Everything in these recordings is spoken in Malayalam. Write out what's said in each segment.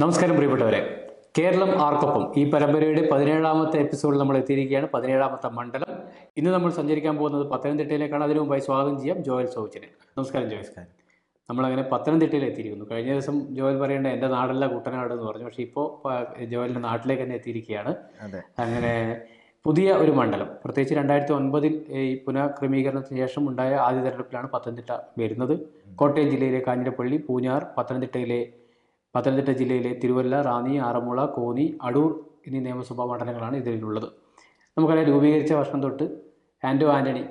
നമസ്കാരം പ്രിയപ്പെട്ടവരെ. കേരളം ആർക്കൊപ്പം. ഈ പരമ്പരയുടെ പതിനേഴാമത്തെ എപ്പിസോഡിൽ നമ്മൾ എത്തിയിരിക്കുകയാണ്. പതിനേഴാമത്തെ മണ്ഡലം. ഇന്ന് നമ്മൾ സഞ്ചരിക്കാൻ പോകുന്നത് പത്തനംതിട്ടയിലേക്കാണ്. അതിനു മുമ്പായി സ്വാഗതം ചെയ്യാം ജോയൽ സോവിച്ചിനെ നമസ്കാരം ജോയൽ. നമ്മളങ്ങനെ പത്തനംതിട്ടയിൽ എത്തിയിരിക്കുന്നു. കഴിഞ്ഞ ദിവസം ജോയൽ പറയേണ്ട എന്റെ നാടല്ല കുട്ടനാട് എന്ന് പറഞ്ഞു. പക്ഷേ ഇപ്പോൾ ജോയലിന്റെ നാട്ടിലേക്ക് തന്നെ എത്തിയിരിക്കുകയാണ്. അങ്ങനെ പുതിയ ഒരു മണ്ഡലം. പ്രത്യേകിച്ച് രണ്ടായിരത്തി ഒൻപതിൽ ഈ പുനഃക്രമീകരണത്തിന് ശേഷം ഉണ്ടായ ആദ്യ തെരഞ്ഞെടുപ്പിലാണ് പത്തനംതിട്ട വരുന്നത്. കോട്ടയം ജില്ലയിലെ കാഞ്ഞിരപ്പള്ളി പൂഞ്ഞാർ പത്തനംതിട്ടയിലെ പത്തനംതിട്ട ജില്ലയിലെ തിരുവല്ല റാന്നി ആറന്മുള കോന്നി അടൂർ എന്നീ നിയമസഭാ മണ്ഡലങ്ങളാണ് ഇതിലുള്ളത്. നമുക്കറിയാം രൂപീകരിച്ച വർഷം തൊട്ട് ആൻഡോ ആന്റണി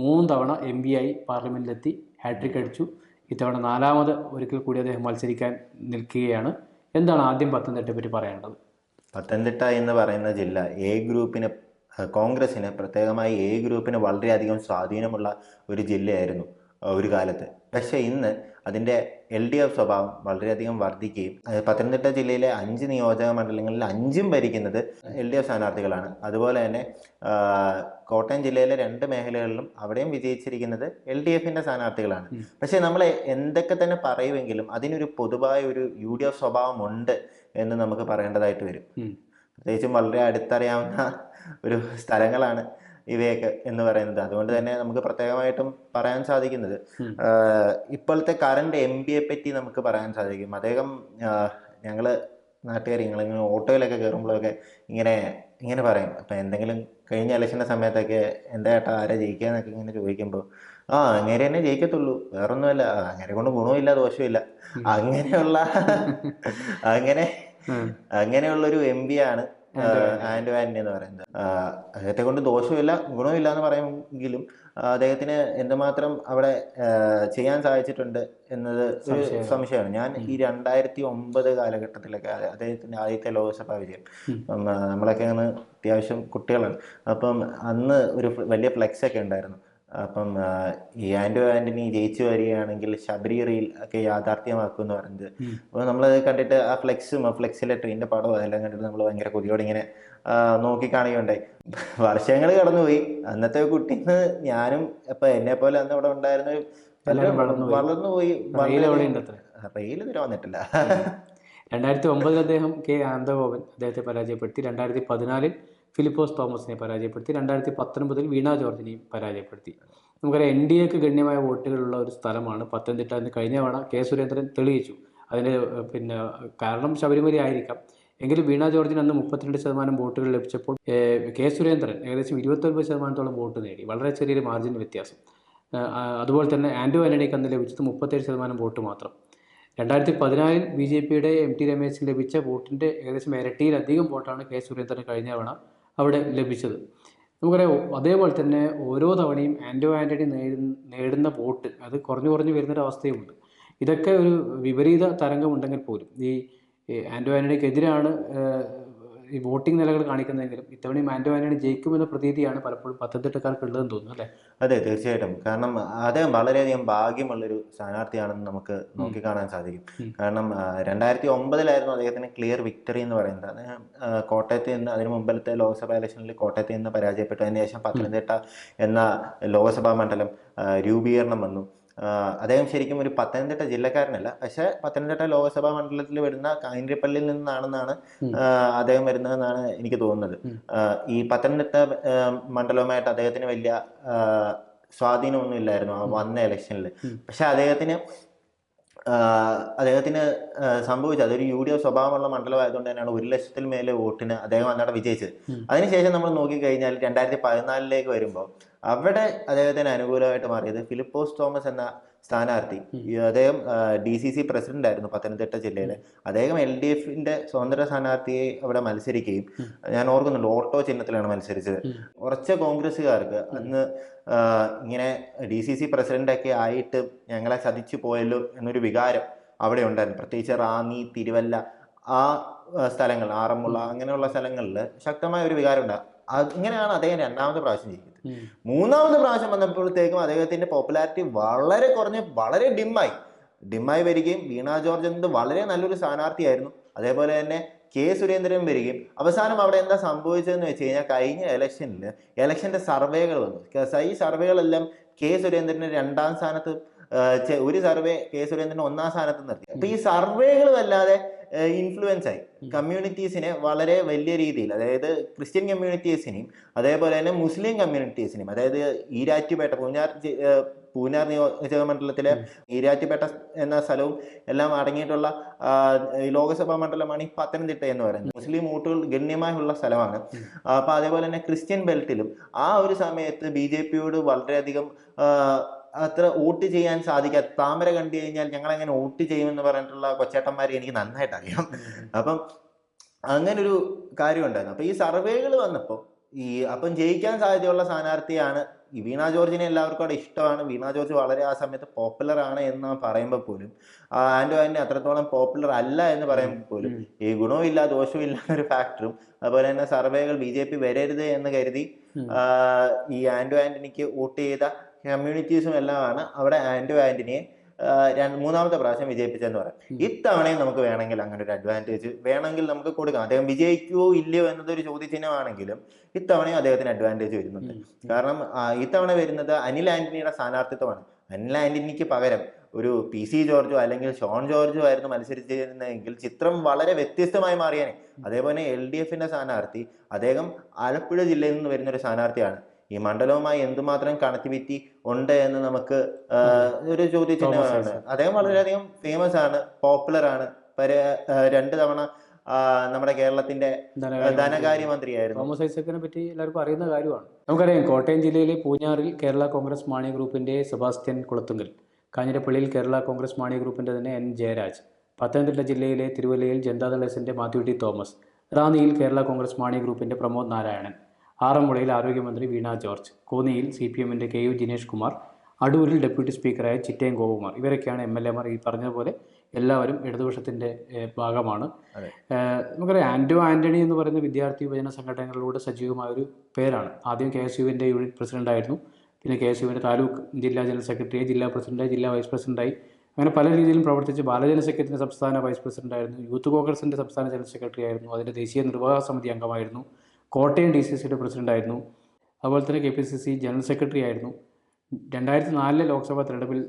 മൂന്ന് തവണ എം പി ആയി പാർലമെന്റിലെത്തി ഹാട്രിക് അടിച്ചു. ഇത്തവണ നാലാമത് ഒരിക്കൽ കൂടി അദ്ദേഹം മത്സരിക്കാൻ നിൽക്കുകയാണ്. എന്താണ് ആദ്യം പത്തനംതിട്ടയെ പറ്റി പറയേണ്ടത്? പത്തനംതിട്ട എന്ന് പറയുന്ന ജില്ല എ ഗ്രൂപ്പിന് കോൺഗ്രസിന് പ്രത്യേകമായി എ ഗ്രൂപ്പിന് വളരെയധികം സ്വാധീനമുള്ള ഒരു ജില്ലയായിരുന്നു ഒരു കാലത്ത്. പക്ഷേ ഇന്ന് അതിന്റെ എൽ ഡി എഫ് സ്വഭാവം വളരെയധികം വർദ്ധിക്കുകയും പത്തനംതിട്ട ജില്ലയിലെ അഞ്ച് നിയോജക മണ്ഡലങ്ങളിൽ അഞ്ചും ഭരിക്കുന്നത് എൽ ഡി എഫ് സ്ഥാനാർത്ഥികളാണ്. അതുപോലെ തന്നെ കോട്ടയം ജില്ലയിലെ രണ്ട് മേഖലകളിലും അവിടെയും വിജയിച്ചിരിക്കുന്നത് എൽ ഡി എഫിന്റെ സ്ഥാനാർത്ഥികളാണ്. പക്ഷേ നമ്മൾ എന്തൊക്കെ തന്നെ പറയുമെങ്കിലും അതിനൊരു പൊതുവായ ഒരു യു ഡി എഫ് സ്വഭാവമുണ്ട് എന്ന് നമുക്ക് പറയേണ്ടതായിട്ട് വരും. പ്രത്യേകിച്ചും വളരെ അടുത്തറിയാവുന്ന ഒരു സ്ഥലങ്ങളാണ്. ഇവയൊക്കെ എന്ന് പറയുന്നത്. അതുകൊണ്ട് തന്നെ നമുക്ക് പ്രത്യേകമായിട്ടും പറയാൻ സാധിക്കുന്നത് ഇപ്പോഴത്തെ കറണ്ട് എം പിയെ പറ്റി നമുക്ക് പറയാൻ സാധിക്കും. അദ്ദേഹം ഞങ്ങൾ നാട്ടുകാർ ഞങ്ങളിങ്ങനെ ഓട്ടോയിലൊക്കെ കയറുമ്പോഴൊക്കെ ഇങ്ങനെ ഇങ്ങനെ പറയും. അപ്പം എന്തെങ്കിലും കഴിഞ്ഞ ഇലക്ഷന്റെ സമയത്തൊക്കെ എന്താ ഏട്ടാ ആരാ ജയിക്കുക എന്നൊക്കെ ഇങ്ങനെ ചോദിക്കുമ്പോൾ ആ അങ്ങനെ തന്നെ ജയിക്കത്തുള്ളൂ. വേറൊന്നുമല്ല. അങ്ങനെ കൊണ്ട് ഗുണവുമില്ല ദോഷവുമില്ല. അങ്ങനെയുള്ള അങ്ങനെ. അങ്ങനെയുള്ളൊരു എം പി ആണ് ആൻഡോ ആന്റണി എന്ന് പറയുന്നത്. അദ്ദേഹത്തെ കൊണ്ട് ദോഷമില്ല ഗുണമില്ല എന്ന് പറയുമെങ്കിലും അദ്ദേഹത്തിന് എന്തുമാത്രം അവിടെ ചെയ്യാൻ സാധിച്ചിട്ടുണ്ട് എന്നത് ഒരു സംശയമാണ്. ഞാൻ ഈ രണ്ടായിരത്തി ഒമ്പത് കാലഘട്ടത്തിലൊക്കെ അദ്ദേഹത്തിന്റെ ആദ്യത്തെ ലോകസഭാ വിജയം. നമ്മളൊക്കെ അങ്ങനെ അത്യാവശ്യം കുട്ടികളാണ്. അപ്പം അന്ന് ഒരു വലിയ ഫ്ലെക്സ് ഒക്കെ ഉണ്ടായിരുന്നു. അപ്പം ഈ ആൻഡോ ആന്റണി ജയിച്ചു വരികയാണെങ്കിൽ ശബരി റീൽ ഒക്കെ യാഥാർത്ഥ്യമാക്കും എന്ന് അപ്പൊ അപ്പോൾ നമ്മൾ കണ്ടിട്ട് ആ ഫ്ലെക്സും ആ ഫ്ലെക്സിലെ ട്രെയിനിന്റെ പടവും അതെല്ലാം കണ്ടിട്ട് നമ്മൾ ഭയങ്കര കൊതിയോടെ ഇങ്ങനെ നോക്കിക്കാണുകയുണ്ടായി. നോക്കി കാണുകയുണ്ടായി വർഷങ്ങൾ കടന്നുപോയി. അന്നത്തെ കുട്ടി ഞാനും ഇപ്പൊ എന്നെ പോലെ അന്ന് അവിടെ ഉണ്ടായിരുന്ന പോയി. വളർന്നുപോയി. റെയിൽ ഇതുവരെ വന്നിട്ടില്ല. രണ്ടായിരത്തി ഒമ്പതിൽ അദ്ദേഹം കെ ആനന്ദഗോപൻ അദ്ദേഹത്തെ പരാജയപ്പെടുത്തി. രണ്ടായിരത്തി പതിനാലിൽ ഫിലിപ്പോസ് തോമസിനെ പരാജയപ്പെടുത്തി. രണ്ടായിരത്തി പത്തൊൻപതിൽ വീണ ജോർജിനെയും പരാജയപ്പെടുത്തി. നമുക്കറിയാം എൻ ഡി എക്ക് ഗണ്യമായ വോട്ടുകളുള്ള ഒരു സ്ഥലമാണ് പത്തനംതിട്ട എന്ന് കഴിഞ്ഞ തവണ കെ സുരേന്ദ്രൻ തെളിയിച്ചു. അതിന് പിന്നെ കാരണം ശബരിമല ആയിരിക്കാം. എങ്കിലും വീണ ജോർജിന് അന്ന് മുപ്പത്തിരണ്ട് ശതമാനം വോട്ടുകൾ ലഭിച്ചപ്പോൾ കെ സുരേന്ദ്രൻ ഏകദേശം ഇരുപത്തൊൻപത് ശതമാനത്തോളം വോട്ട് നേടി. വളരെ ചെറിയൊരു മാർജിൻ വ്യത്യാസം. അതുപോലെ തന്നെ ആൻഡോ ആന്റണിക്ക് അന്ന് ലഭിച്ചത് മുപ്പത്തേഴ് ശതമാനം വോട്ട് മാത്രം. രണ്ടായിരത്തി പതിനാലിൽ ബി ജെ പിയുടെ എം ടി രമേശിന് ലഭിച്ച വോട്ടിന്റെ ഏകദേശം ഇരട്ടിയിലധികം വോട്ടാണ് കെ സുരേന്ദ്രൻ കഴിഞ്ഞ തവണ അവിടെ ലഭിച്ചത്. നമുക്കറിയാം അതേപോലെ തന്നെ ഓരോ തവണയും ആന്റോ ആന്റണി നേടുന്ന നേടുന്ന വോട്ട് അത് കുറഞ്ഞു കുറഞ്ഞു വരുന്നൊരവസ്ഥയുമുണ്ട് ഇതൊക്കെ ഒരു വിപരീത തരംഗമുണ്ടെങ്കിൽ പോലും ഈ ആന്റോ ആന്റണിക്കെതിരാണ് ഈ വോട്ടിംഗ് നിലകൾ കാണിക്കുന്നതെങ്കിലും ഇത്തവണ മാൻഡോ ആന്റണി ജയിക്കുമെന്ന പ്രതീതിയാണ് പലപ്പോഴും പത്തനംതിട്ടക്കാർക്ക് ഉള്ളതെന്ന് തോന്നുന്നു അല്ലേ അതെ തീർച്ചയായിട്ടും. കാരണം അദ്ദേഹം വളരെയധികം ഭാഗ്യമുള്ളൊരു സ്ഥാനാർത്ഥിയാണെന്ന് നമുക്ക് നോക്കിക്കാണാൻ സാധിക്കും. കാരണം രണ്ടായിരത്തി ഒമ്പതിലായിരുന്നു അദ്ദേഹത്തിന് ക്ലിയർ വിക്ടറി എന്ന് പറയുന്നത്. അദ്ദേഹം കോട്ടയത്ത് നിന്ന് അതിന് മുമ്പിലത്തെ ലോക്സഭാ ഇലക്ഷനിൽ കോട്ടയത്ത് നിന്ന് പരാജയപ്പെട്ടു അതിനുശേഷം പത്തനംതിട്ട എന്ന ലോക്സഭാ മണ്ഡലം രൂപീകരണം വന്നു. അദ്ദേഹം ശരിക്കും ഒരു പത്തനംതിട്ട ജില്ലക്കാരനല്ല. പക്ഷേ പത്തനംതിട്ട ലോക്സഭാ മണ്ഡലത്തിൽ വരുന്ന കാഞ്ഞിരപ്പള്ളിയിൽ നിന്നാണെന്നാണ് അദ്ദേഹം വരുന്നതെന്നാണ് എനിക്ക് തോന്നുന്നത്. ഈ പത്തനംതിട്ട മണ്ഡലവുമായിട്ട് അദ്ദേഹത്തിന് വലിയ സ്വാധീനമൊന്നുമില്ലായിരുന്നു സ്വാധീനമൊന്നും ഇല്ലായിരുന്നു ആ വന്ന ഇലക്ഷനിൽ പക്ഷെ അദ്ദേഹത്തിന് അദ്ദേഹത്തിന് സംഭവിച്ചത് അതൊരു യു ഡി എഫ് സ്വഭാവമുള്ള മണ്ഡലമായതുകൊണ്ട് തന്നെയാണ് ഒരു ലക്ഷത്തിൽ മേലെ വോട്ടിന് അദ്ദേഹം അന്നവിടെ വിജയിച്ചത്. അതിനുശേഷം നമ്മൾ നോക്കിക്കഴിഞ്ഞാൽ രണ്ടായിരത്തി പതിനാലിലേക്ക് വരുമ്പോൾ അവിടെ അദ്ദേഹത്തിന് അനുകൂലമായിട്ട് മാറിയത് ഫിലിപ്പോസ് തോമസ് എന്ന സ്ഥാനാർത്ഥി. അദ്ദേഹം ഡി സി സി പ്രസിഡന്റ് ആയിരുന്നു പത്തനംതിട്ട ജില്ലയിലെ. അദ്ദേഹം എൽ ഡി എഫിന്റെ സ്വതന്ത്ര സ്ഥാനാർത്ഥിയെ അവിടെ മത്സരിക്കുകയും ഞാൻ ഓർക്കുന്നുണ്ട് ഓട്ടോ ചിഹ്നത്തിലാണ് മത്സരിച്ചത്. ഉറച്ച കുറച്ച കോൺഗ്രസ്സുകാർക്ക് അന്ന് ഇങ്ങനെ ഡി സി സി പ്രസിഡന്റൊക്കെ ആയിട്ട് ഞങ്ങളെ ചതിച്ചു പോയല്ലോ എന്നൊരു വികാരം അവിടെ ഉണ്ടായിരുന്നു. പ്രത്യേകിച്ച് റാന്നി തിരുവല്ല ആ സ്ഥലങ്ങൾ ആറന്മുള അങ്ങനെയുള്ള സ്ഥലങ്ങളിൽ ശക്തമായ ഒരു വികാരം ഉണ്ട് അങ്ങനെയാണ് അദ്ദേഹം രണ്ടാമത്തെ പ്രാവശ്യം ജയിക്കുന്നത്. ഉം. മൂന്നാമത്തെ പ്രാവശ്യം വന്നപ്പോഴത്തേക്കും അദ്ദേഹത്തിന്റെ പോപ്പുലാരിറ്റി വളരെ കുറഞ്ഞ് വളരെ ഡിമ്മായി. ഡിമ്മായി വരികയും വീണ ജോർജ് എന്നത് വളരെ നല്ലൊരു സ്ഥാനാർത്ഥിയായിരുന്നു. അതേപോലെ തന്നെ കെ സുരേന്ദ്രൻ വരികയും. അവസാനം അവിടെ എന്താ സംഭവിച്ചതെന്ന് വെച്ച് കഴിഞ്ഞാൽ കഴിഞ്ഞ ഇലക്ഷനിൽ ഇലക്ഷന്റെ സർവേകൾ വന്നു. ഈ സർവേകളെല്ലാം കെ സുരേന്ദ്രന് രണ്ടാം സ്ഥാനത്ത് ഒരു സർവേ കെ സുരേന്ദ്രൻ ഒന്നാം സ്ഥാനത്ത് നിർത്തി. അപ്പൊ ഈ സർവേകൾ അല്ലാതെ ഇൻഫ്ലുവൻസ് ആയി. കമ്മ്യൂണിറ്റീസിനെ വളരെ വലിയ രീതിയിൽ അതായത് ക്രിസ്ത്യൻ കമ്മ്യൂണിറ്റീസിനെയും അതേപോലെ തന്നെ മുസ്ലിം കമ്മ്യൂണിറ്റീസിനെയും അതായത് ഈരാറ്റുപേട്ട പൂഞ്ഞാർ പൂഞ്ഞാർ നിയോജക മണ്ഡലത്തിലെ ഈരാറ്റുപേട്ട എന്ന സ്ഥലവും എല്ലാം അടങ്ങിയിട്ടുള്ള ലോകസഭാ മണ്ഡലമാണ് ഈ പത്തനംതിട്ട എന്ന് പറയുന്നത്. മുസ്ലിം വോട്ടുകൾ ഗണ്യമായുള്ള സ്ഥലമാണ്. അപ്പൊ അതേപോലെ തന്നെ ക്രിസ്ത്യൻ ബെൽറ്റിലും ആ ഒരു സമയത്ത് ബി ജെ പിയോട് വളരെയധികം അത്ര വോട്ട് ചെയ്യാൻ സാധിക്കാത്ത താമര കണ്ടു കഴിഞ്ഞാൽ ഞങ്ങൾ എങ്ങനെ വോട്ട് ചെയ്യുമെന്ന് പറഞ്ഞിട്ടുള്ള കൊച്ചേട്ടന്മാരെ എനിക്ക് നന്നായിട്ട് അറിയാം. അപ്പം അങ്ങനൊരു കാര്യം ഉണ്ടായിരുന്നു. അപ്പൊ ഈ സർവേകൾ വന്നപ്പോൾ ഈ അപ്പം ജയിക്കാൻ സാധ്യതയുള്ള സ്ഥാനാർത്ഥിയാണ് ഈ വീണ ജോർജിനെ എല്ലാവർക്കും അവിടെ ഇഷ്ടമാണ്. വീണ ജോർജ് വളരെ ആ സമയത്ത് പോപ്പുലർ ആണ് എന്ന് പറയുമ്പോൾ പോലും ആൻഡോ ആന്റണി അത്രത്തോളം പോപ്പുലർ അല്ല എന്ന് പറയുമ്പോൾ പോലും ഈ ഗുണവും ഇല്ല ദോഷവും ഇല്ല എന്നൊരു ഫാക്ടറും അതുപോലെ തന്നെ സർവേകൾ ബി ജെ പി വരരുത് എന്ന് കരുതി ഈ ആ, ഈ ആന്റോ ആന്റണിക്ക് വോട്ട് ചെയ്ത കമ്മ്യൂണിറ്റീസും എല്ലാമാണ്. അവിടെ ആന്റണിയെ രണ്ട് മൂന്നാമത്തെ പ്രാവശ്യം വിജയിപ്പിച്ചെന്ന് പറയാം. ഇത്തവണയും നമുക്ക് വേണമെങ്കിൽ അങ്ങനെ ഒരു അഡ്വാന്റേജ് വേണമെങ്കിൽ നമുക്ക് കൊടുക്കാം. അദ്ദേഹം വിജയിക്കുവോ ഇല്ലയോ എന്നതൊരു ചോദ്യചിഹ്നമാണെങ്കിലും ഇത്തവണയും അദ്ദേഹത്തിന് അഡ്വാന്റേജ് വരുന്നുണ്ട്. കാരണം ഇത്തവണ വരുന്നത് അനിൽ ആന്റണിയുടെ സ്ഥാനാർത്ഥിത്വമാണ്. അനിൽ ആന്റണിക്ക് പകരം ഒരു പി സി ജോർജോ അല്ലെങ്കിൽ ഷോൺ ജോർജോ ആയിരുന്നു മത്സരിച്ചിരുന്നെങ്കിൽ ചിത്രം വളരെ വ്യത്യസ്തമായി മാറിയേനെ. അതേപോലെ എൽ ഡി എഫിന്റെ സ്ഥാനാർത്ഥി അദ്ദേഹം ആലപ്പുഴ ജില്ലയിൽ നിന്ന് വരുന്ന ഒരു സ്ഥാനാർത്ഥിയാണ്. ഈ മണ്ഡലവുമായി എന്തുമാത്രം കണക്ടിവിറ്റി ഉണ്ട് എന്ന് നമുക്ക് ഒരു ചോദ്യചിഹ്നമാണ്. അദ്ദേഹം വളരെയധികം ഫേമസ് ആണ് പോപ്പുലർ ആണ്. രണ്ടു തവണ നമ്മുടെ കേരളത്തിന്റെ ധനകാര്യ ധനകാര്യമന്ത്രിയായിരുന്നു. തോമസ് ഐസക്കിനെ പറ്റി എല്ലാവർക്കും അറിയുന്ന കാര്യമാണ്. നമുക്കറിയാം കോട്ടയം ജില്ലയിലെ പൂഞ്ഞാറിൽ കേരള കോൺഗ്രസ് മാണി ഗ്രൂപ്പിന്റെ സെബാസ്റ്റ്യൻ കുളത്തുങ്കൽ കാഞ്ഞിരപ്പള്ളിയിൽ കേരള കോൺഗ്രസ് മാണി ഗ്രൂപ്പിന്റെ തന്നെ എൻ. ജയരാജ് പത്തനംതിട്ട ജില്ലയിലെ തിരുവല്ലയിൽ ജനതാദൾ എസിന്റെ മാത്യു ടി തോമസ് റാന്നിയിൽ കേരള കോൺഗ്രസ് മാണി ഗ്രൂപ്പിന്റെ പ്രമോദ് നാരായണൻ ആറന്മുളയിൽ ആരോഗ്യമന്ത്രി വീണ ജോർജ് കോന്നിയിൽ സി പി എമ്മിന്റെ കെ യു ജിനേഷ് കുമാർ അടൂരിൽ ഡെപ്യൂട്ടി സ്പീക്കറായ ചിറ്റയം ഗോപകുമാർ. ഇവരൊക്കെയാണ് എം എൽ എമാർ. ഈ പറഞ്ഞതുപോലെ എല്ലാവരും ഇടതുപക്ഷത്തിന്റെ ഭാഗമാണ്. നമുക്കറിയാം ആന്റോ ആന്റണി എന്ന് പറയുന്ന വിദ്യാർത്ഥി യുവജന സംഘടനകളിലൂടെ സജീവമായ ഒരു പേരാണ്. ആദ്യം കെ എസ് യുവിന്റെ യൂണിറ്റ് പ്രസിഡന്റായിരുന്നു. പിന്നെ കെ എസ് യുവിന്റെ താലൂക്ക് ജില്ലാ ജനറൽ സെക്രട്ടറി ജില്ലാ പ്രസിഡന്റ് ജില്ലാ വൈസ് പ്രസിഡന്റായി അങ്ങനെ പല രീതിയിലും പ്രവർത്തിച്ച് ബാലജന സെക്രട്ടറിയുടെ സംസ്ഥാന വൈസ് പ്രസിഡന്റായിരുന്നു യൂത്ത് കോൺഗ്രസിന്റെ സംസ്ഥാന ജനറൽ സെക്രട്ടറി ആയിരുന്നു അതിന്റെ ദേശീയ നിർവാഹക സമിതി അംഗമായിരുന്നു. കോട്ടയം ഡി സി സിയുടെ പ്രസിഡന്റായിരുന്നു. അതുപോലെ തന്നെ K P C C general secretary ആയിരുന്നു. രണ്ടായിരത്തി നാലിലെ ലോക്സഭാ തെരഞ്ഞെടുപ്പിൽ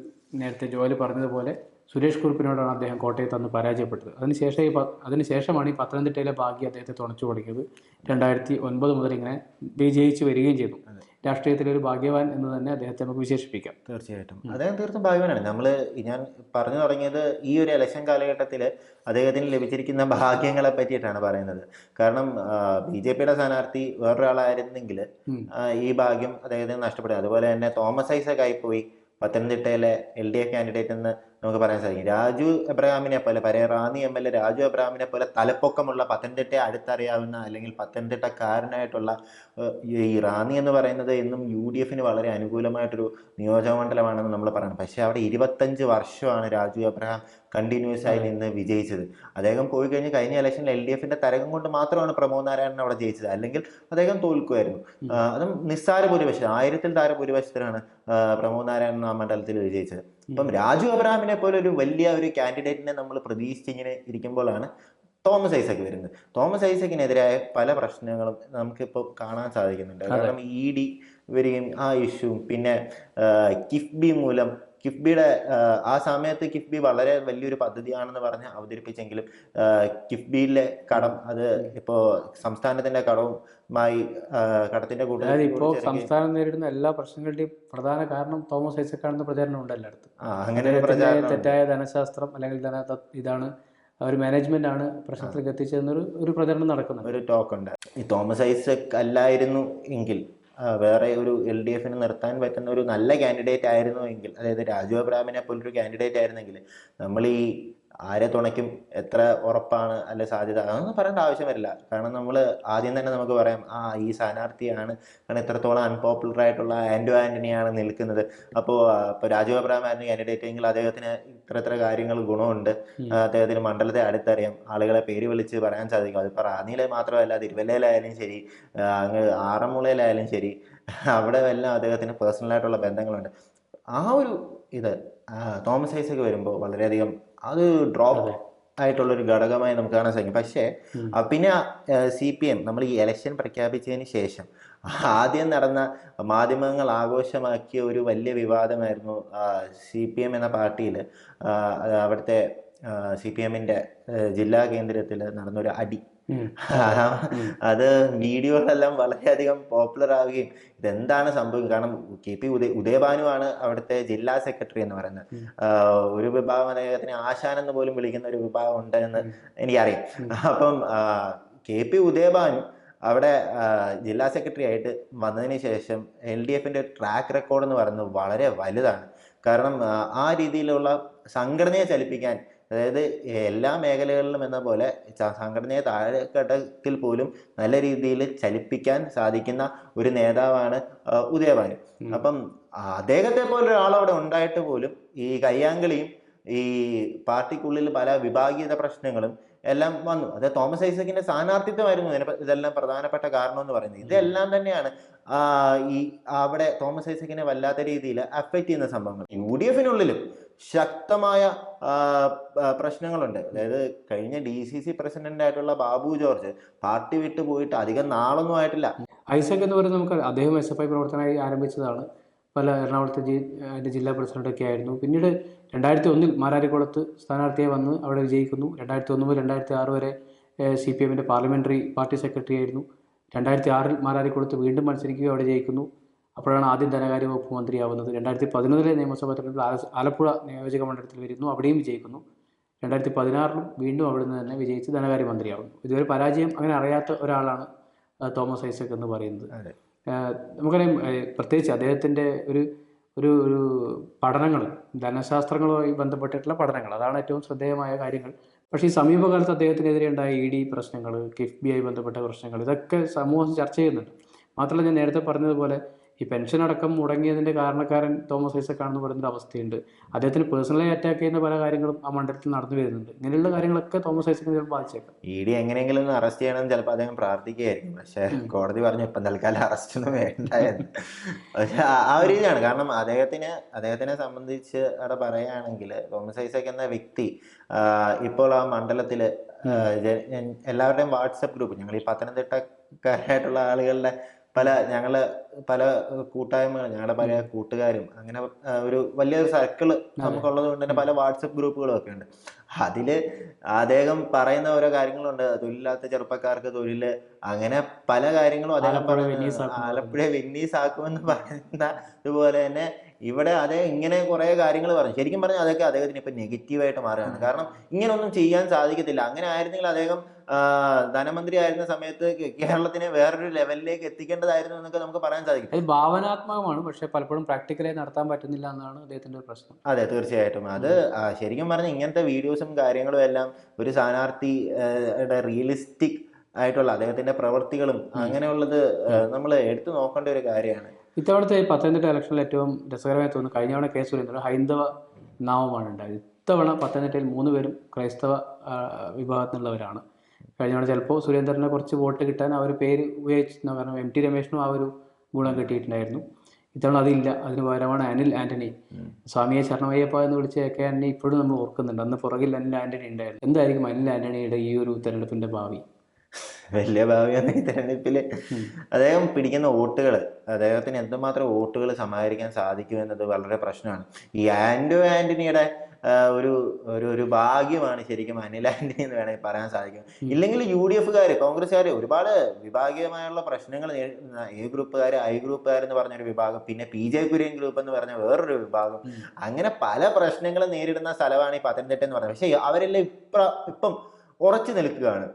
നേരത്തെ ജോലി പറഞ്ഞതുപോലെ സുരേഷ് കുറുപ്പിനോടാണ് അദ്ദേഹം കോട്ടയത്ത് അന്ന് പരാജയപ്പെട്ടത്. അതിനുശേഷം ഈ അതിനുശേഷമാണ് ഈ പത്തനംതിട്ടയിലെ ഭാഗ്യം അദ്ദേഹത്തെ തുണച്ചു കൊടുക്കിയത് രണ്ടായിരത്തി ഒൻപത് മുതൽ ഇങ്ങനെ വിജയിച്ച് വരികയും ചെയ്തു. രാഷ്ട്രീയത്തിലെ ഒരു ഭാഗ്യവാൻ എന്ന് തന്നെ അദ്ദേഹത്തെ നമുക്ക് വിശേഷിപ്പിക്കാം. തീർച്ചയായിട്ടും. അദ്ദേഹം തീർത്തും ഭാഗ്യവാനാണ്. നമ്മൾ ഞാൻ പറഞ്ഞു തുടങ്ങിയത് ഈ ഒരു ഇലക്ഷൻ കാലഘട്ടത്തിൽ അദ്ദേഹത്തിന് ലഭിച്ചിരിക്കുന്ന ഭാഗ്യങ്ങളെ പറ്റിയിട്ടാണ് പറയുന്നത്. കാരണം ബി ജെ പിയുടെ സ്ഥാനാർത്ഥി വേറൊരാളായിരുന്നെങ്കിൽ. ഈ ഭാഗ്യം അദ്ദേഹത്തിന് നഷ്ടപ്പെടും. അതുപോലെ തന്നെ തോമസ് ഐസക് ആയിപ്പോയി. പത്തനംതിട്ടയിലെ എൽ ഡി എഫ് കാൻഡിഡേറ്റ് എന്ന് നമുക്ക് പറയാൻ സാധിക്കും. രാജു എബ്രഹാമിനെ പോലെ പഴയ Ranni M L A Raju എബ്രഹാമിനെ പോലെ തലപ്പൊക്കമുള്ള പത്തനംതിട്ടയെ അടുത്തറിയാവുന്ന അല്ലെങ്കിൽ പത്തനംതിട്ടക്കാരനായിട്ടുള്ള ഈ റാന്നി എന്ന് പറയുന്നത് എന്നും യു ഡി എഫിന് വളരെ അനുകൂലമായിട്ടൊരു നിയോജക മണ്ഡലമാണെന്ന് നമ്മൾ പറയണം. പക്ഷേ അവിടെ ഇരുപത്തഞ്ച് വർഷമാണ് രാജു എബ്രഹാം കണ്ടിന്യൂസ് ആയി നിന്ന് വിജയിച്ചത്. അദ്ദേഹം പോയി കഴിഞ്ഞ് കഴിഞ്ഞ ഇലക്ഷനിൽ എൽ ഡി എഫിന്റെ തരകം കൊണ്ട് മാത്രമാണ് പ്രമോദ് നാരായണൻ അവിടെ ജയിച്ചത്. അല്ലെങ്കിൽ അദ്ദേഹം തോൽക്കുമായിരുന്നു അതും നിസ്സാര ഭൂരിപക്ഷം. ആയിരത്തിൽ താര ഭൂരിപക്ഷത്തിനാണ് ആ, പ്രമോദ് നാരായണൻ ആ മണ്ഡലത്തിൽ വിജയിച്ചത് അപ്പം രാജു അബ്രഹാമിനെ പോലെ ഒരു വലിയ ഒരു കാൻഡിഡേറ്റിനെ നമ്മൾ പ്രതീക്ഷിച്ചിങ്ങനെ ഇരിക്കുമ്പോഴാണ് തോമസ് ഐസക് വരുന്നത്. തോമസ് ഐസക്കിനെതിരായ പല പ്രശ്നങ്ങളും നമുക്കിപ്പോൾ കാണാൻ സാധിക്കുന്നുണ്ട്. കാരണം ഇ ഡി വരികയും ആ ഇഷ്യൂ പിന്നെ കിഫ്ബി മൂലം കിഫ്ബിയുടെ ആ, സമയത്ത് കിഫ്ബി വളരെ വലിയൊരു പദ്ധതിയാണെന്ന് പറഞ്ഞ് അവതരിപ്പിച്ചെങ്കിലും കിഫ്ബിയിലെ കടം അത് ഇപ്പോൾ സംസ്ഥാനത്തിന്റെ കടവുമായി കടത്തിന്റെ കൂട്ടത്തിൽ ഇപ്പോൾ സംസ്ഥാനം നേരിടുന്ന എല്ലാ പ്രശ്നങ്ങളുടെയും പ്രധാന കാരണം തോമസ് ഐസക്കാണെന്ന് പ്രചാരണം ഉണ്ട് എല്ലായിടത്തും. അങ്ങനെ തെറ്റായ ധനശാസ്ത്രം അല്ലെങ്കിൽ ധന ഇതാണ് ഒരു മാനേജ്മെന്റ് ആണ് പ്രശ്നത്തിലേക്ക് എത്തിച്ചതെന്നൊരു ഒരു പ്രചരണം നടക്കുന്നത് ഒരു ടോക്ക് ഉണ്ട് ഈ തോമസ് ഐസക് അല്ലായിരുന്നു എങ്കിൽ വേറെ ഒരു എൽ ഡി എഫിന് നിർത്താൻ പറ്റുന്ന ഒരു നല്ല കാൻഡിഡേറ്റ് ആയിരുന്നു എങ്കിൽ അതായത് രാജു അബ്രാമിനെ പോലൊരു കാൻഡിഡേറ്റ് ആയിരുന്നെങ്കിൽ നമ്മൾ ഈ ആരെ തുണയ്ക്കും എത്ര ഉറപ്പാണ് അല്ലെ സാധ്യത? അതൊന്നും പറയേണ്ട ആവശ്യം വരില്ല. കാരണം നമ്മൾ ആദ്യം തന്നെ നമുക്ക് പറയാം ആ ഈ സ്ഥാനാർത്ഥിയാണ് കാരണം ഇത്രത്തോളം അൺപോപ്പുലർ ആയിട്ടുള്ള ആൻഡോ ആന്റണിയാണ് നിൽക്കുന്നത്. അപ്പോൾ ഇപ്പോൾ രാജീവ് അബ്രഹാം ആയിരുന്നു കാൻഡിഡേറ്റ് എങ്കിൽ അദ്ദേഹത്തിന് ഇത്ര ഇത്ര കാര്യങ്ങൾ ഗുണമുണ്ട്. അദ്ദേഹത്തിന് മണ്ഡലത്തെ അടുത്തറിയാം. ആളുകളെ പേര് വിളിച്ച് പറയാൻ സാധിക്കും. അതിപ്പോൾ റാന്നിയിലെ മാത്രമല്ല തിരുവല്ലയിലായാലും ശരി അങ്ങ് ആറന്മുളയിലായാലും ശരി അവിടെ എല്ലാം അദ്ദേഹത്തിന് പേഴ്സണലായിട്ടുള്ള ബന്ധങ്ങളുണ്ട്. ആ ഒരു ഇത് തോമസ് ഐസക് വരുമ്പോൾ വളരെയധികം അത് ഡ്രോപ്പ് ആയിട്ടുള്ള ഒരു ഘടകമായി നമുക്ക് കാണാൻ സാധിക്കും. പക്ഷേ പിന്നെ സി പി എം നമ്മൾ ഈ ഇലക്ഷൻ പ്രഖ്യാപിച്ചതിന് ശേഷം ആദ്യം നടന്ന മാധ്യമങ്ങൾ ആഘോഷമാക്കിയ ഒരു വലിയ വിവാദമായിരുന്നു സി പി എം എന്ന പാർട്ടിയിൽ അവിടുത്തെ സി പി എമ്മിന്റെ ജില്ലാ കേന്ദ്രത്തിൽ നടന്നൊരു അടി. അത് വീഡിയോകളെല്ലാം വളരെയധികം പോപ്പുലർ ആവുകയും ഇതെന്താണ് സംഭവം കാരണം കെ പി ഉദയ ഉദയഭാനു ആണ് അവിടുത്തെ ജില്ലാ സെക്രട്ടറി എന്ന് പറയുന്നത്. ഒരു വിഭാഗം അദ്ദേഹത്തിന് ആശാൻ എന്ന് പോലും വിളിക്കുന്ന ഒരു വിഭാഗം ഉണ്ട് എന്ന് എനിക്കറിയാം. അപ്പം കെ പി ഉദയഭാനു അവിടെ ജില്ലാ സെക്രട്ടറി ആയിട്ട് വന്നതിന് ശേഷം എൽ ഡി എഫിന്റെ ട്രാക്ക് റെക്കോർഡ് എന്ന് പറയുന്നത് വളരെ വലുതാണ്. കാരണം ആ രീതിയിലുള്ള സംഘടനയെ ചലിപ്പിക്കാൻ അതായത് എല്ലാ മേഖലകളിലും എന്ന പോലെ സംഘടനയെ താഴെഘട്ടത്തിൽ പോലും നല്ല രീതിയിൽ ചലിപ്പിക്കാൻ സാധിക്കുന്ന ഒരു നേതാവാണ് ഉദയഭാനു. അപ്പം അദ്ദേഹത്തെ പോലെ ഒരാൾ അവിടെ ഉണ്ടായിട്ട് പോലും ഈ കയ്യാങ്കളിയും ഈ പാർട്ടിക്കുള്ളിൽ പല വിഭാഗീയത പ്രശ്നങ്ങളും എല്ലാം വന്നു. അതായത് തോമസ് ഐസക്കിന്റെ സ്ഥാനാർത്ഥിത്വമായിരുന്നു ഇതിന് ഇതെല്ലാം പ്രധാനപ്പെട്ട കാരണം എന്ന് പറയുന്നത് ഇതെല്ലാം തന്നെയാണ് ഈ അവിടെ തോമസ് ഐസക്കിനെ വല്ലാത്ത രീതിയിൽ അഫക്റ്റ് ചെയ്യുന്ന സംഭവങ്ങൾ. യു ഡി എഫിനുള്ളിലും ശക്തമായ പ്രശ്നങ്ങളുണ്ട്. അതായത് കഴിഞ്ഞ ഡി സി സി പ്രസിഡന്റ് ആയിട്ടുള്ള ബാബു ജോർജ് പാർട്ടി വിട്ടു പോയിട്ട് അധികം നാളൊന്നും ആയിട്ടില്ല. ഐസക് എന്ന് പറയുന്നത് നമുക്ക് അദ്ദേഹം എസ് എഫ് ഐ പ്രവർത്തനമായി ആരംഭിച്ചതാണ്. പല എറണാകുളത്തെ അതിന്റെ ജില്ലാ പ്രസിഡന്റൊക്കെ ആയിരുന്നു. പിന്നീട് രണ്ടായിരത്തി ഒന്നിൽ മാരാരിക്കുളത്ത് സ്ഥാനാർത്ഥിയെ വന്ന് അവിടെ വിജയിക്കുന്നു. രണ്ടായിരത്തി ഒന്ന് മുതൽ രണ്ടായിരത്തി ആറ് വരെ സി പി എമ്മിന്റെ പാർലമെന്ററി പാർട്ടി സെക്രട്ടറി ആയിരുന്നു. രണ്ടായിരത്തി ആറിൽ മാരാരിക്കുളത്ത് വീണ്ടും മത്സരിക്കുകയും അവിടെ ജയിക്കുന്നു. അപ്പോഴാണ് ആദ്യം ധനകാര്യ വകുപ്പ് മന്ത്രിയാവുന്നത്. രണ്ടായിരത്തി പതിനൊന്നിലെ നിയമസഭാ തെരഞ്ഞെടുപ്പിൽ ആല- ആലപ്പുഴ നിയോജക മണ്ഡലത്തിൽ വരുന്നു. അവിടെയും വിജയിക്കുന്നു. രണ്ടായിരത്തി പതിനാറിലും വീണ്ടും അവിടെ നിന്ന് തന്നെ വിജയിച്ച് ധനകാര്യ മന്ത്രിയാവുന്നു. ഇതുവരെ പരാജയം അങ്ങനെ അറിയാത്ത ഒരാളാണ് തോമസ് ഐസക് എന്ന് പറയുന്നത്. നമുക്കറിയാം പ്രത്യേകിച്ച് അദ്ദേഹത്തിന്റെ ഒരു ഒരു ഒരു പഠനങ്ങൾ ധനശാസ്ത്രങ്ങളുമായി ബന്ധപ്പെട്ടിട്ടുള്ള പഠനങ്ങൾ. അതാണ് ഏറ്റവും ശ്രദ്ധേയമായ കാര്യങ്ങൾ. പക്ഷേ ഈ സമീപകാലത്ത് അദ്ദേഹത്തിനെതിരെ ഉണ്ടായ ഇ ഡി പ്രശ്നങ്ങൾ കിഫ്ബിയായി ബന്ധപ്പെട്ട പ്രശ്നങ്ങൾ ഇതൊക്കെ സമൂഹം ചർച്ച ചെയ്യുന്നുണ്ട്. മാത്രമല്ല ഞാൻ നേരത്തെ പറഞ്ഞതുപോലെ ഈ പെൻഷൻ അടക്കം മുടങ്ങിയതിന്റെ കാരണക്കാരൻ തോമസ് ഐസക് ആണെന്ന് പറയുന്നൊരു അവസ്ഥയുണ്ട്. അദ്ദേഹത്തിന് പേഴ്സണലി അറ്റാക്ക് ചെയ്യുന്ന പല കാര്യങ്ങളും ആ മണ്ഡലത്തിൽ നടന്നു വരുന്നുണ്ട്. ഇങ്ങനെയുള്ള കാര്യങ്ങളൊക്കെ തോമസ് ഐസക്കിനെ ചിലപ്പോൾ ബാധിച്ചേക്കാം. ഇ ഡി എങ്ങനെയെങ്കിലും അറസ്റ്റ് ചെയ്യണമെന്ന് ചിലപ്പോൾ അദ്ദേഹം പ്രാർത്ഥിക്കുകയായിരിക്കും. പക്ഷേ കോടതി പറഞ്ഞു ഇപ്പം തൽക്കാലം അറസ്റ്റ് ഒന്നും വേണ്ട എന്ന്. പക്ഷെ ആ- ആ ഒരു രീതിയാണ് കാരണം അദ്ദേഹത്തിന് അദ്ദേഹത്തിനെ സംബന്ധിച്ച് അവിടെ പറയുകയാണെങ്കിൽ തോമസ് ഐസക് എന്ന വ്യക്തി ഇപ്പോൾ ആ മണ്ഡലത്തിൽ എല്ലാവരുടെയും വാട്സപ്പ് ഗ്രൂപ്പ് ഞങ്ങൾ ഈ പത്തനംതിട്ടക്കാരായിട്ടുള്ള ആളുകളുടെ പല ഞങ്ങൾ പല കൂട്ടായ്മകൾ ഞങ്ങളുടെ പല കൂട്ടുകാരും അങ്ങനെ ഒരു വലിയൊരു സർക്കിൾ നമുക്കുള്ളത് കൊണ്ട് തന്നെ പല വാട്സപ്പ് ഗ്രൂപ്പുകളും ഒക്കെ ഉണ്ട് അതിൽ അദ്ദേഹം പറയുന്ന ഓരോ കാര്യങ്ങളുണ്ട്. തൊഴിലില്ലാത്ത ചെറുപ്പക്കാർക്ക് തൊഴിൽ അങ്ങനെ പല കാര്യങ്ങളും അദ്ദേഹം പറഞ്ഞു പറയുന്നത്. ആലപ്പുഴ വിന്നീസ് ആക്കുമെന്ന് പറയുന്ന ഇതുപോലെ തന്നെ ഇവിടെ അദ്ദേഹം ഇങ്ങനെ കുറെ കാര്യങ്ങൾ പറഞ്ഞു. ശരിക്കും പറഞ്ഞാൽ അതൊക്കെ അദ്ദേഹത്തിന് ഇപ്പൊ നെഗറ്റീവായിട്ട് മാറുകയാണ്. കാരണം ഇങ്ങനൊന്നും ചെയ്യാൻ സാധിക്കത്തില്ല. അങ്ങനെ ആയിരുന്നെങ്കിൽ അദ്ദേഹം ധനമന്ത്രി ആയിരുന്ന സമയത്ത് കേരളത്തിനെ വേറൊരു ലെവലിലേക്ക് എത്തിക്കേണ്ടതായിരുന്നു എന്നൊക്കെ നമുക്ക് പറയാൻ സാധിക്കും. അത് ഭാവനാത്മകമാണ്. പക്ഷെ പലപ്പോഴും പ്രാക്ടിക്കലായി നടത്താൻ പറ്റുന്നില്ല എന്നാണ് അദ്ദേഹത്തിന്റെ ഒരു പ്രശ്നം. അതെ തീർച്ചയായിട്ടും. അത് ശരിക്കും പറഞ്ഞാൽ ഇങ്ങനത്തെ വീഡിയോസും കാര്യങ്ങളും എല്ലാം ഒരു സ്ഥാനാർത്ഥിയുടെ റിയലിസ്റ്റിക് ആയിട്ടുള്ള അദ്ദേഹത്തിന്റെ പ്രവൃത്തികളും അങ്ങനെയുള്ളത് നമ്മൾ എടുത്തു നോക്കേണ്ട ഒരു കാര്യമാണ്. ഇത്തവണത്തെ പത്തനംതിട്ട ഇലക്ഷനിൽ ഏറ്റവും രസകരമായി തോന്നുന്നു. കഴിഞ്ഞ തവണ കെ സുരേന്ദ്രൻ ഹൈന്ദവ നാമമാണ് ഉണ്ടായത്. ഇത്തവണ പത്തനംതിട്ടയിൽ മൂന്ന് പേരും ക്രൈസ്തവ നിന്നുള്ളവരാണ് കഴിഞ്ഞ തവണ ചിലപ്പോൾ സുരേന്ദ്രനെ കുറച്ച് വോട്ട് കിട്ടാൻ ആ ഒരു പേര് ഉപയോഗിച്ചിരുന്ന കാരണം എം ടി രമേശിനും ആ ഒരു ഗുണം കിട്ടിയിട്ടുണ്ടായിരുന്നു. ഇത്തവണ അതില്ല. അതിന് പകരമാണ് അനിൽ ആന്റണി. സ്വാമിയെ ശരണമയ്യപ്പ എന്ന് വിളിച്ച എ കെ ആന്റണി ഇപ്പോഴും നമ്മൾ ഓർക്കുന്നുണ്ട്. അന്ന് പുറകിൽ അനിൽ ആന്റണി ഉണ്ടായിരുന്നു. എന്തായിരിക്കും അനിൽ ആന്റണിയുടെ ഈ ഒരു തെരഞ്ഞെടുപ്പിന്റെ ഭാവി? വലിയ ഭാവിയാണ് ഈ തെരഞ്ഞെടുപ്പിൽ അദ്ദേഹം പിടിക്കുന്ന വോട്ടുകൾ അദ്ദേഹത്തിന് എന്തുമാത്രം വോട്ടുകൾ സമാഹരിക്കാൻ സാധിക്കും എന്നത് വളരെ പ്രശ്നമാണ്. ഈ ആൻഡോ ആന്റണിയുടെ ഒരു ഒരു ഒരു ഭാഗ്യമാണ് ശരിക്കും അനിൽ ആന്റണി എന്ന് വേണമെങ്കിൽ പറയാൻ സാധിക്കും. ഇല്ലെങ്കിൽ യു ഡി എഫുകാർ കോൺഗ്രസ്സുകാർ ഒരുപാട് വിഭാഗീയമായുള്ള പ്രശ്നങ്ങൾ നേരിടുന്ന എ ഗ്രൂപ്പുകാർ ഐ ഗ്രൂപ്പുകാർ എന്ന് പറഞ്ഞൊരു വിഭാഗം പിന്നെ പി ജെ കുര്യൻ ഗ്രൂപ്പ് എന്ന് പറഞ്ഞ വേറൊരു വിഭാഗം. അങ്ങനെ പല പ്രശ്നങ്ങളും നേരിടുന്ന സ്ഥലമാണ് ഈ പത്തനംതിട്ട എന്ന് പറഞ്ഞത് പക്ഷേ അവരെല്ലാം ഇപ്ര ഇപ്പം ഉറച്ചു നിൽക്കുകയാണ്.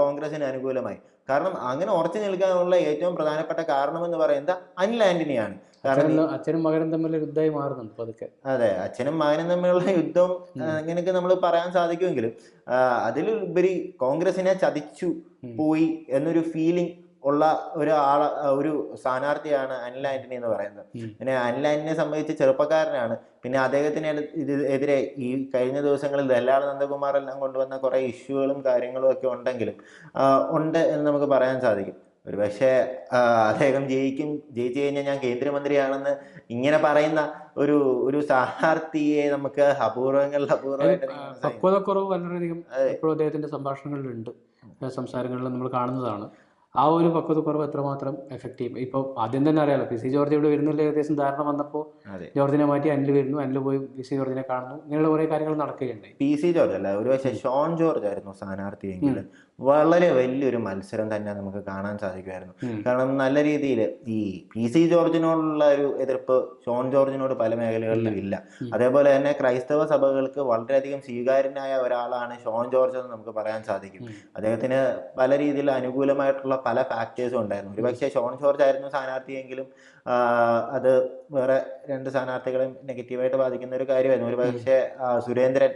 കോൺഗ്രസിന് അനുകൂലമായി. കാരണം അങ്ങനെ ഉറച്ചു നിൽക്കാനുള്ള ഏറ്റവും പ്രധാനപ്പെട്ട കാരണം എന്ന് പറയുന്നത് അനിൽ ആന്റണിയാണ്. കാരണം അച്ഛനും മകനും തമ്മിൽ ഒരു യുദ്ധമായി മാറുന്നുണ്ട് പതുക്കെ. അതെ അച്ഛനും മകനും തമ്മിലുള്ള യുദ്ധം ഇങ്ങനെയൊക്കെ അങ്ങനെയൊക്കെ നമ്മൾ പറയാൻ സാധിക്കുമെങ്കിലും അതിലുപരി കോൺഗ്രസിനെ ചതിച്ചു പോയി എന്നൊരു ഫീലിംഗ് ഉള്ള ഒരു ആള ഒരു സ്ഥാനാർത്ഥിയാണ് അനിൽ ആന്റണി എന്ന് പറയുന്നത്. പിന്നെ അനിൽ ആന്റണിയെ സംബന്ധിച്ച് ചെറുപ്പക്കാരനാണ്. പിന്നെ അദ്ദേഹത്തിന് എതി- എതിരെ ഈ കഴിഞ്ഞ ദിവസങ്ങളിൽ ദല്ലാൾ നന്ദകുമാർ എല്ലാം കൊണ്ടുവന്ന കുറെ ഇഷ്യൂകളും കാര്യങ്ങളും ഒക്കെ ഉണ്ടെങ്കിലും ഉണ്ട് എന്ന് നമുക്ക് പറയാൻ സാധിക്കും. ഒരു പക്ഷേ അദ്ദേഹം ജയിക്കും ജയിച്ചു കഴിഞ്ഞാൽ ഞാൻ കേന്ദ്രമന്ത്രിയാണെന്ന് ഇങ്ങനെ പറയുന്ന ഒരു ഒരു സ്ഥാനാർത്ഥിയെ നമുക്ക് അപൂർവങ്ങളിൽ അപൂർവമായിട്ട്. പക്വതക്കുറവ് വളരെയധികം അദ്ദേഹത്തിന്റെ സംഭാഷണങ്ങളിലുണ്ട്. സംസാരങ്ങളിൽ നമ്മൾ കാണുന്നതാണ്. ആ ഒരു പക്വത കുറവ് എത്രമാത്രം എഫക്റ്റ് ചെയ്യും? ഇപ്പൊ ആദ്യം തന്നെ അറിയാലോ പി സി ജോർജ് ഇവിടെ വരുന്നില്ല ഏകദേശം ധാരണ വന്നപ്പോൾ ജോർജിനെ മാറ്റി അനിൽ വരുന്നു അനിൽ പോയി പി സി ജോർജിനെ കാണുന്നു ഇങ്ങനെയുള്ള കുറെ കാര്യങ്ങൾ നടക്കുകയുണ്ടായി. പി സി ജോർജ് അല്ല ഒരു പക്ഷേ ഷോൺ ജോർജ് ആയിരുന്നു സ്ഥാനാർത്ഥിയെങ്കിൽ വളരെ വലിയൊരു മത്സരം തന്നെ നമുക്ക് കാണാൻ സാധിക്കുമായിരുന്നു. കാരണം നല്ല രീതിയിൽ ഈ പി സി ജോർജിനോടുള്ള ഒരു എതിർപ്പ് ഷോൺ ജോർജിനോട് പല മേഖലകളിലും ഇല്ല. അതേപോലെ തന്നെ ക്രൈസ്തവ സഭകൾക്ക് വളരെയധികം സ്വീകാര്യനായ ഒരാളാണ് ഷോൺ ജോർജ് എന്ന് നമുക്ക് പറയാൻ സാധിക്കും. അദ്ദേഹത്തിന് പല രീതിയിൽ അനുകൂലമായിട്ടുള്ള പല ഫാക്ടേഴ്സും ഉണ്ടായിരുന്നു. ഒരുപക്ഷെ ഷോൺ ജോർജ് ആയിരുന്നു സ്ഥാനാർത്ഥിയെങ്കിലും അത് വേറെ രണ്ട് സ്ഥാനാർത്ഥികളെയും നെഗറ്റീവായിട്ട് ബാധിക്കുന്ന ഒരു കാര്യമായിരുന്നു. ഒരു പക്ഷേ സുരേന്ദ്രൻ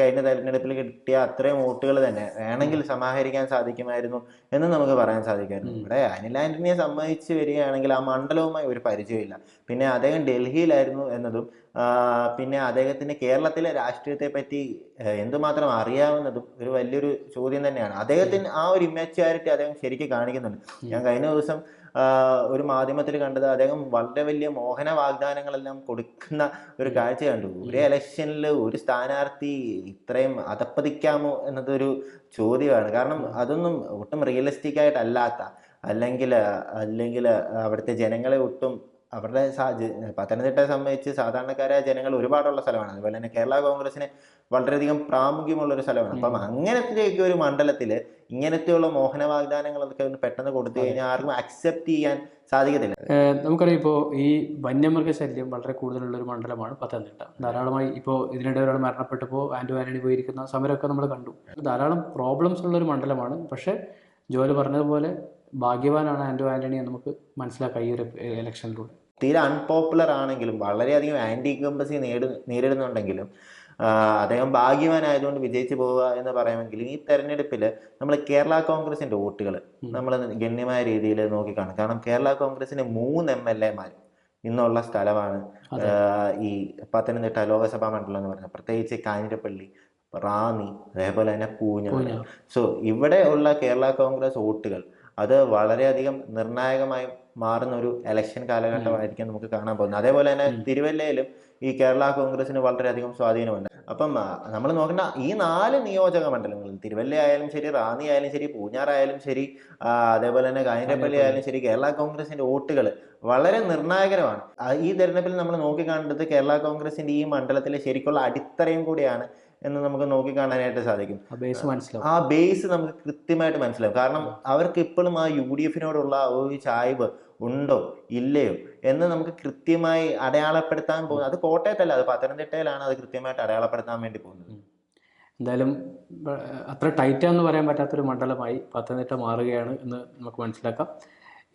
കഴിഞ്ഞ തെരഞ്ഞെടുപ്പിൽ കിട്ടിയ അത്രയും വോട്ടുകൾ തന്നെ വേണമെങ്കിൽ സമാഹരിക്കാൻ സാധിക്കുമായിരുന്നു എന്ന് നമുക്ക് പറയാൻ സാധിക്കുമായിരുന്നു. ഇവിടെ അനിൽ ആന്റണിയെ സംബന്ധിച്ച് വരികയാണെങ്കിൽ ആ മണ്ഡലവുമായി ഒരു പരിചയമില്ല പിന്നെ അദ്ദേഹം ഡൽഹിയിലായിരുന്നു എന്നതും പിന്നെ അദ്ദേഹത്തിന് കേരളത്തിലെ രാഷ്ട്രീയത്തെ പറ്റി എന്തുമാത്രം അറിയാവുന്നതും ഒരു വലിയൊരു ചോദ്യം തന്നെയാണ്. അദ്ദേഹത്തിന് ആ ഒരു ഇമ്മാച്വാരിറ്റി അദ്ദേഹം ശരിക്കും കാണിക്കുന്നുണ്ട്. ഞാൻ കഴിഞ്ഞ ദിവസം ഒരു മാധ്യമത്തിൽ കണ്ടത് അദ്ദേഹം വളരെ വലിയ മോഹന വാഗ്ദാനങ്ങളെല്ലാം കൊടുക്കുന്ന ഒരു കാഴ്ച കണ്ടു ഒരു ഇലക്ഷനിൽ ഒരു സ്ഥാനാർത്ഥി ഇത്രയും അതപ്പതിക്കാമോ എന്നതൊരു ചോദ്യമാണ്. കാരണം അതൊന്നും ഒട്ടും റിയലിസ്റ്റിക് ആയിട്ടല്ലാത്ത അല്ലെങ്കിൽ അല്ലെങ്കിൽ അവിടുത്തെ ജനങ്ങളെ ഒട്ടും അവരുടെ സാ- ജ- പത്തനംതിട്ടയെ സംബന്ധിച്ച് സാധാരണക്കാരായ ജനങ്ങൾ ഒരുപാടുള്ള സ്ഥലമാണ്. അതുപോലെ തന്നെ കേരള കോൺഗ്രസിന് വളരെയധികം പ്രാമുഖ്യമുള്ള ഒരു സ്ഥലമാണ്. അപ്പം അങ്ങനത്തെ ഒരു മണ്ഡലത്തിൽ ഇങ്ങനത്തെയുള്ള മോഹന വാഗ്ദാനങ്ങളൊക്കെ പെട്ടെന്ന് കൊടുത്തു കഴിഞ്ഞാൽ ആർക്കും അക്സെപ്റ്റ് ചെയ്യാൻ സാധിക്കത്തില്ല. നമുക്കറിയാം ഇപ്പോൾ ഈ വന്യമൃഗശല്യം വളരെ കൂടുതലുള്ള ഒരു മണ്ഡലമാണ് പത്തനംതിട്ട. ധാരാളമായി ഇപ്പോൾ ഇതിനിടെ ഒരാൾ മരണപ്പെട്ടപ്പോൾ ആൻഡ് ആന്റണി പോയിരിക്കുന്ന സമരമൊക്കെ നമ്മൾ കണ്ടു. ധാരാളം പ്രോബ്ലംസ് ഉള്ള ഒരു മണ്ഡലമാണ്. പക്ഷേ ജോലി പറഞ്ഞതുപോലെ ഭാഗ്യവാനാണ് ആൻഡോ ആന്റണി എന്ന് നമുക്ക് മനസ്സിലാക്കാം ഈ ഒരു ഇലക്ഷനിലൂടെ തീരെ അൺപോപ്പുലർ ആണെങ്കിലും വളരെയധികം ആന്റി ഇൻകംബസി നേരിടുന്നുണ്ടെങ്കിലും അദ്ദേഹം ഭാഗ്യവാനായതുകൊണ്ട് വിജയിച്ചു പോവുക എന്ന് പറയുമെങ്കിലും ഈ തെരഞ്ഞെടുപ്പിൽ നമ്മൾ കേരള കോൺഗ്രസിന്റെ വോട്ടുകൾ നമ്മൾ ഗണ്യമായ രീതിയിൽ നോക്കിക്കാണും. കാരണം കേരള കോൺഗ്രസിന് മൂന്ന് എം എൽ എമാർ ഇന്നുള്ള സ്ഥലമാണ്. ഈ പത്തനംതിട്ട ലോകസഭാ മണ്ഡലം എന്ന് പറയുന്നത് പ്രത്യേകിച്ച് കാഞ്ഞിരപ്പള്ളി റാന്നി അതേപോലെ തന്നെ പൂഞ്ഞാർ. സോ ഇവിടെ ഉള്ള കേരള കോൺഗ്രസ് വോട്ടുകൾ അത് വളരെയധികം നിർണായകമായി മാറുന്ന ഒരു എലക്ഷൻ കാലഘട്ടമായിരിക്കും നമുക്ക് കാണാൻ പോകുന്നത്. അതേപോലെ തന്നെ തിരുവല്ലയിലും ഈ കേരള കോൺഗ്രസിന് വളരെയധികം സ്വാധീനമുണ്ട്. അപ്പം നമ്മൾ നോക്കേണ്ട ഈ നാല് നിയോജക മണ്ഡലങ്ങളിൽ തിരുവല്ല ആയാലും ശരി റാന്നി ആയാലും ശരി പൂഞ്ഞാർ ആയാലും ശരി അതേപോലെ തന്നെ കാഞ്ഞിരപ്പള്ളി ആയാലും ശരി കേരള കോൺഗ്രസിന്റെ വോട്ടുകൾ വളരെ നിർണായകരമാണ്. ഈ തെരഞ്ഞെടുപ്പിൽ നമ്മൾ നോക്കിക്കാണേണ്ടത് കേരള കോൺഗ്രസിന്റെ ഈ മണ്ഡലത്തിലെ ശരിക്കുള്ള അടിത്തറയും കൂടിയാണ് എന്ന് നമുക്ക് നോക്കിക്കാണാനായിട്ട് സാധിക്കും. ആ ബേസ് മനസ്സിലാവും. ആ ബേസ് നമുക്ക് കൃത്യമായിട്ട് മനസ്സിലാവും. കാരണം അവർക്ക് ഇപ്പോഴും ആ യു ഡി എഫിനോടുള്ള ഒരു ചായ്വ് ഉണ്ടോ? ഇല്ലയോ? എന്ന് നമുക്ക് കൃത്യമായി അടയാളപ്പെടുത്താൻ പോകുന്നത്. അത് കോട്ടയത്തല്ല അത് പത്തനംതിട്ടയിലാണ് അത് കൃത്യമായിട്ട് അടയാളപ്പെടുത്താൻ വേണ്ടി പോകുന്നത്. എന്തായാലും അത്ര ടൈറ്റാന്ന് പറയാൻ പറ്റാത്തൊരു മണ്ഡലമായി പത്തനംതിട്ട മാറുകയാണ് എന്ന് നമുക്ക് മനസ്സിലാക്കാം.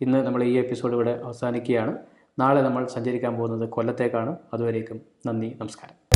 ഇന്ന് നമ്മൾ ഈ എപ്പിസോഡ് ഇവിടെ അവസാനിക്കുകയാണ്. നാളെ നമ്മൾ സഞ്ചരിക്കാൻ പോകുന്നത് കൊല്ലത്തേക്കാണ്. അതുവരേക്കും നന്ദി നമസ്കാരം.